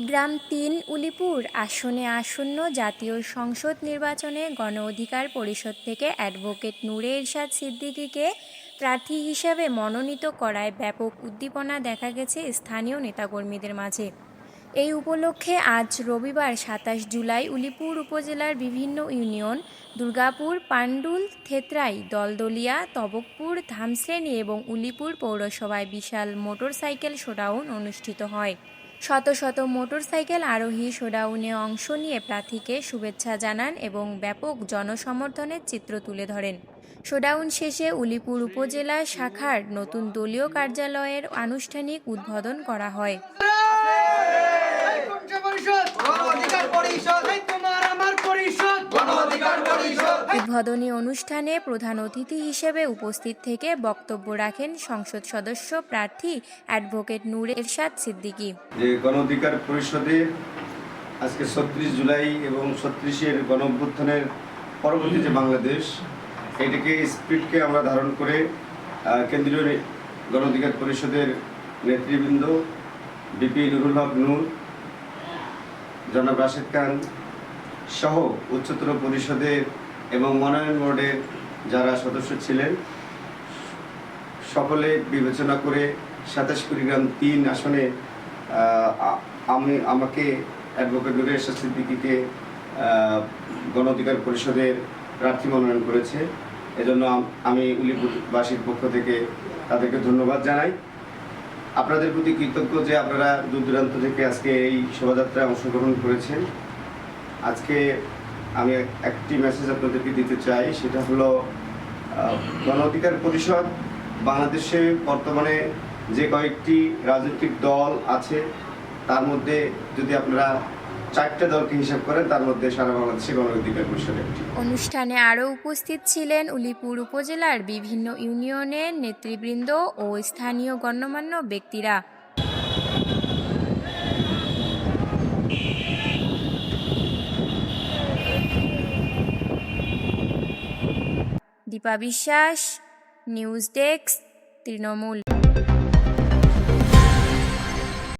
কুড়িগ্রাম তিন উলিপুর আসনে আসন্ন জাতীয় সংসদ নির্বাচনে গণ অধিকার পরিষদ থেকে অ্যাডভোকেট নূরে ইরশাদ সিদ্দিকীকে প্রার্থী হিসেবে মনোনীত করায় ব্যাপক উদ্দীপনা দেখা গেছে স্থানীয় নেতাকর্মীদের মাঝে। এই উপলক্ষে আজ রবিবার সাতাশ জুলাই উলিপুর উপজেলার বিভিন্ন ইউনিয়ন, দুর্গাপুর পান্ডুল থেত্রাই, দলদলিয়া, তবকপুর, ধামশ্রেণী এবং উলিপুর পৌরসভায় বিশাল মোটরসাইকেল শোডাউন অনুষ্ঠিত হয়। শত শত মোটরসাইকেল আরোহী শোডাউনে অংশ নিয়ে প্রার্থীকে শুভেচ্ছা জানান এবং ব্যাপক জনসমর্থনের চিত্র তুলে ধরেন। শোডাউন শেষে উলিপুর উপজেলা শাখার নতুন দলীয় কার্যালয়ের আনুষ্ঠানিক উদ্বোধন করা হয় কোনটা পরিষদ গণ অধিকার পরিষদ এই তোমার আমার পরিষদ গণ অধিকার পরিষদ উদ্বোধনী অনুষ্ঠানে প্রধান অতিথি হিসেবে উপস্থিত থেকে বক্তব্য রাখেন সংসদ সদস্য প্রার্থী অ্যাডভোকেট নূর এরশাদ সিদ্দিকী। যে গণ অধিকার পরিষদের আজকে ছত্রিশ জুলাই এবং ছত্রিশের গণ অভ্যুত্থানের পরবর্তী যে বাংলাদেশ, এটাকে স্পিডকে আমরা ধারণ করে কেন্দ্রীয় নে- গণ অধিকার পরিষদের নেতৃবৃন্দ বিপি নুরুল হক নূর, জনাব রাশেদ খান সহ উচ্চতর পরিষদের এবং মনোনয়ন বোর্ডের যারা সদস্য ছিলেন সকলে বিবেচনা করে সাতাশ কুড়িগ্রাম তিন আসনে আমি আমাকে অ্যাডভোকেট আহ, গণ অধিকার পরিষদের প্রার্থী মনোনয়ন করেছে। এজন্য আমি উলিপুরবাসীর পক্ষ থেকে তাদেরকে ধন্যবাদ জানাই। আপনাদের প্রতি কৃতজ্ঞ যে আপনারা দূর দূরান্ত থেকে আজকে এই শোভাযাত্রায় অংশগ্রহণ করেছেন। আজকে আমি একটি মেসেজ আপনাদেরকে দিতে চাই সেটা হলো আহ, গণ অধিকার পরিষদ বাংলাদেশে বর্তমানে যে কয়েকটি রাজনৈতিক দল আছে তার মধ্যে যদি আপনারা চারটে দলকে হিসাব করেন তার মধ্যে সারা বাংলাদেশে গণ অধিকার পরিষদ একটি। অনুষ্ঠানে আরও উপস্থিত ছিলেন উলিপুর উপজেলার বিভিন্ন ইউনিয়নের নেতৃবৃন্দ ও স্থানীয় গণ্যমান্য ব্যক্তিরা। দীপা বিশ্বাস নিউজ ডেস্ক তৃণমূল।